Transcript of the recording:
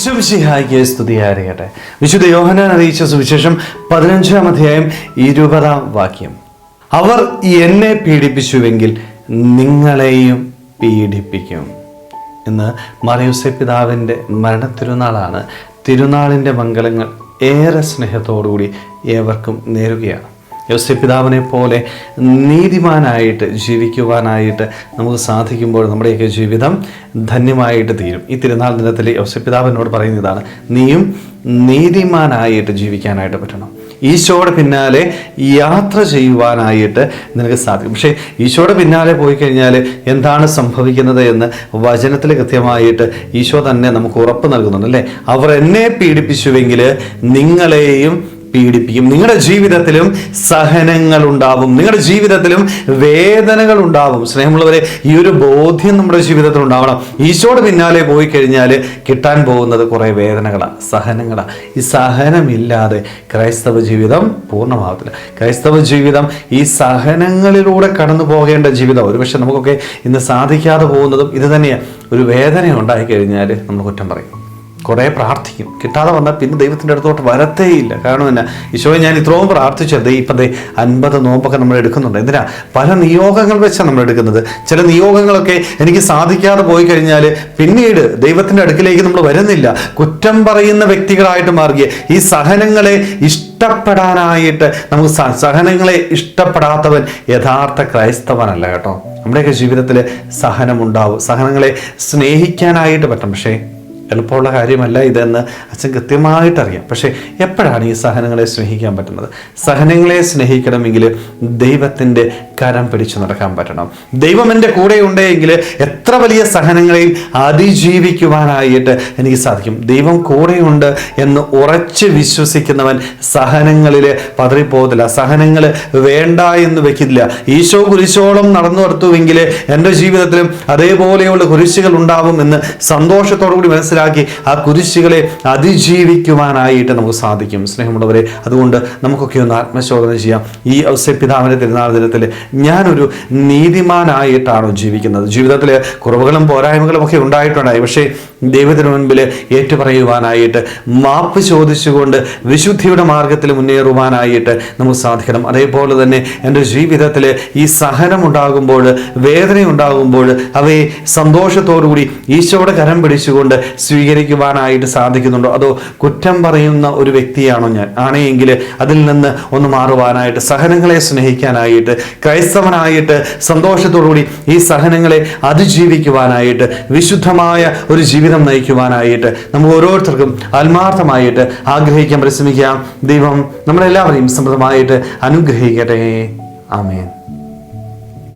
ഈശ്വസിഹായിക്ക് സ്തുതിയായിരിക്കട്ടെ. വിശുദ്ധ യോഹനാൻ അറിയിച്ച സുവിശേഷം പതിനഞ്ചാം അധ്യായം ഇരുപതാം വാക്യം. അവർ എന്നെ പീഡിപ്പിച്ചുവെങ്കിൽ നിങ്ങളെയും പീഡിപ്പിക്കും. ഇന്ന് മറിയുസെ പിതാവിന്റെ മരണത്തിരുനാളാണ്. തിരുനാളിന്റെ മംഗളങ്ങൾ ഏറെ സ്നേഹത്തോടുകൂടി ഏവർക്കും നേരുകയാണ്. യോസപിതാവിനെ പോലെ നീതിമാനായിട്ട് ജീവിക്കുവാനായിട്ട് നമുക്ക് സാധിക്കുമ്പോൾ നമ്മുടെയൊക്കെ ജീവിതം ധന്യമായിട്ട് തീരും. ഈ തിരുനാൾ ദിനത്തിൽ യോസപിതാവിനോട് പറയുന്നതാണ് നീയും നീതിമാനായിട്ട് ജീവിക്കാനായിട്ട് പറ്റണം. ഈശോയുടെ പിന്നാലെ യാത്ര ചെയ്യുവാനായിട്ട് നിനക്ക് സാധിക്കും. പക്ഷേ ഈശോയുടെ പിന്നാലെ പോയി കഴിഞ്ഞാൽ എന്താണ് സംഭവിക്കുന്നത് എന്ന് വചനത്തിൽ കൃത്യമായിട്ട് ഈശോ തന്നെ നമുക്ക് ഉറപ്പ് നൽകുന്നുണ്ട് അല്ലേ? അവർ എന്നെ പീഡിപ്പിച്ചുവെങ്കിൽ നിങ്ങളെയും പീഡിപ്പിക്കും. നിങ്ങളുടെ ജീവിതത്തിലും സഹനങ്ങൾ ഉണ്ടാവും നിങ്ങളുടെ ജീവിതത്തിലും വേദനകൾ ഉണ്ടാവും സ്നേഹമുള്ളവരെ ഈ ഒരു ബോധ്യം നമ്മുടെ ജീവിതത്തിൽ ഉണ്ടാവണം. ഈശോയുടെ പിന്നാലെ പോയി കഴിഞ്ഞാൽ കിട്ടാൻ പോകുന്നത് കുറേ വേദനകളാണ് സഹനങ്ങളാണ് ഈ സഹനമില്ലാതെ ക്രൈസ്തവ ജീവിതം പൂർണമാവത്തില്ല. ക്രൈസ്തവ ജീവിതം ഈ സഹനങ്ങളിലൂടെ കടന്നു പോകേണ്ട ജീവിതം. ഒരുപക്ഷെ നമുക്കൊക്കെ ഇന്ന് സാധിക്കാതെ പോകുന്നതും ഇത് തന്നെയാണ് ഒരു വേദന ഉണ്ടായി കഴിഞ്ഞാൽ നമ്മൾ കുറ്റം പറയും. കുറേ പ്രാർത്ഥിക്കും. കിട്ടാതെ വന്നാൽ പിന്നെ ദൈവത്തിന്റെ അടുത്തോട്ട് വരത്തേയില്ല കാരണം എന്നാ ഈശോയെ ഞാൻ ഇത്രയും പ്രാർത്ഥിച്ചത് ഇപ്പം ദേ അൻപത് നോമ്പൊക്കെ നമ്മൾ എടുക്കുന്നുണ്ട്. എന്തിനാ? പല നിയോഗങ്ങൾ വെച്ചാണ് നമ്മൾ എടുക്കുന്നത്. ചില നിയോഗങ്ങളൊക്കെ എനിക്ക് സാധിക്കാതെ പോയി കഴിഞ്ഞാൽ പിന്നീട് ദൈവത്തിന്റെ അടുക്കിലേക്ക് നമ്മൾ വരുന്നില്ല. കുറ്റം പറയുന്ന വ്യക്തികളായിട്ട് മാറുകയെ ഈ സഹനങ്ങളെ ഇഷ്ടപ്പെടാനായിട്ട് നമുക്ക് സഹനങ്ങളെ ഇഷ്ടപ്പെടാത്തവൻ യഥാർത്ഥ ക്രൈസ്തവനല്ല കേട്ടോ. നമ്മുടെയൊക്കെ ജീവിതത്തിൽ സഹനമുണ്ടാവും. സഹനങ്ങളെ സ്നേഹിക്കാനായിട്ട് പറ്റും. പക്ഷേ എളുപ്പമുള്ള കാര്യമല്ല ഇതെന്ന് അച്ഛൻ കൃത്യമായിട്ടറിയാം. പക്ഷേ എപ്പോഴാണ് ഈ സഹനങ്ങളെ സ്നേഹിക്കാൻ പറ്റുന്നത്? സഹനങ്ങളെ സ്നേഹിക്കണമെങ്കിൽ ദൈവത്തിന്റെ കരം പിടിച്ചു നടക്കാൻ പറ്റണം. ദൈവം എന്റെ കൂടെ ഉണ്ടെങ്കിൽ എത്ര വലിയ സഹനങ്ങളെയും അതിജീവിക്കുവാനായിട്ട് എനിക്ക് സാധിക്കും. ദൈവം കൂടെയുണ്ട് എന്ന് ഉറച്ച് വിശ്വസിക്കുന്നവൻ സഹനങ്ങളിൽ പതറിപ്പോകത്തില്ല. സഹനങ്ങൾ വേണ്ട എന്ന് വെക്കില്ല. ഈശോ കുരിശോളം നടന്നു നടത്തുമെങ്കിൽ എന്റെ ജീവിതത്തിലും അതേപോലെയുള്ള കുരിശുകൾ ഉണ്ടാവും എന്ന് സന്തോഷത്തോടു കൂടി മനസ്സിലാക്കി ആ കുരിശുകളെ അതിജീവിക്കുവാനായിട്ട് നമുക്ക് സാധിക്കും. സ്നേഹമുള്ളവരെ അതുകൊണ്ട് നമുക്കൊക്കെ ഒന്ന് ആത്മശോധന ചെയ്യാം. ഈ ഔസ്യപിതാവിന്റെ തിരുനാൾ ദിനത്തിൽ ഞാനൊരു നീതിമാനായിട്ടാണോ ജീവിക്കുന്നത്? ജീവിതത്തിൽ കുറവുകളും പോരായ്മകളും ഒക്കെ ഉണ്ടായിട്ടുണ്ടായി. പക്ഷേ ദൈവത്തിന് മുൻപിൽ ഏറ്റുപറയുവാനായിട്ട് മാപ്പ് ചോദിച്ചുകൊണ്ട് വിശുദ്ധിയുടെ മാർഗത്തിൽ മുന്നേറുവാനായിട്ട് നമുക്ക് സാധിക്കണം. അതേപോലെ തന്നെ എന്റെ ജീവിതത്തിൽ ഈ സഹനം ഉണ്ടാകുമ്പോൾ വേദന ഉണ്ടാകുമ്പോൾ അവയെ സന്തോഷത്തോടുകൂടി ഈശോയുടെ കരം പിടിച്ചുകൊണ്ട് സ്വീകരിക്കുവാനായിട്ട് സാധിക്കുന്നുണ്ടോ. അതോ കുറ്റം പറയുന്ന ഒരു വ്യക്തിയാണോ ഞാൻ? ആണെങ്കിൽ അതിൽ നിന്ന് ഒന്ന് മാറുവാനായിട്ട് സഹനങ്ങളെ സ്നേഹിക്കാനായിട്ട് ക്രൈസ്തവനായിട്ട് സന്തോഷത്തോടുകൂടി ഈ സഹനങ്ങളെ അതിജീവിക്കുവാനായിട്ട് വിശുദ്ധമായ ഒരു ജീവിതം നയിക്കുവാനായിട്ട് നമുക്ക് ഓരോരുത്തർക്കും ആത്മാർത്ഥമായിട്ട് ആഗ്രഹിക്കാൻ പരിശ്രമിക്കാം ദൈവം നമ്മളെല്ലാവരെയും സമൃദ്ധമായിട്ട് അനുഗ്രഹിക്കട്ടെ. ആമേൻ.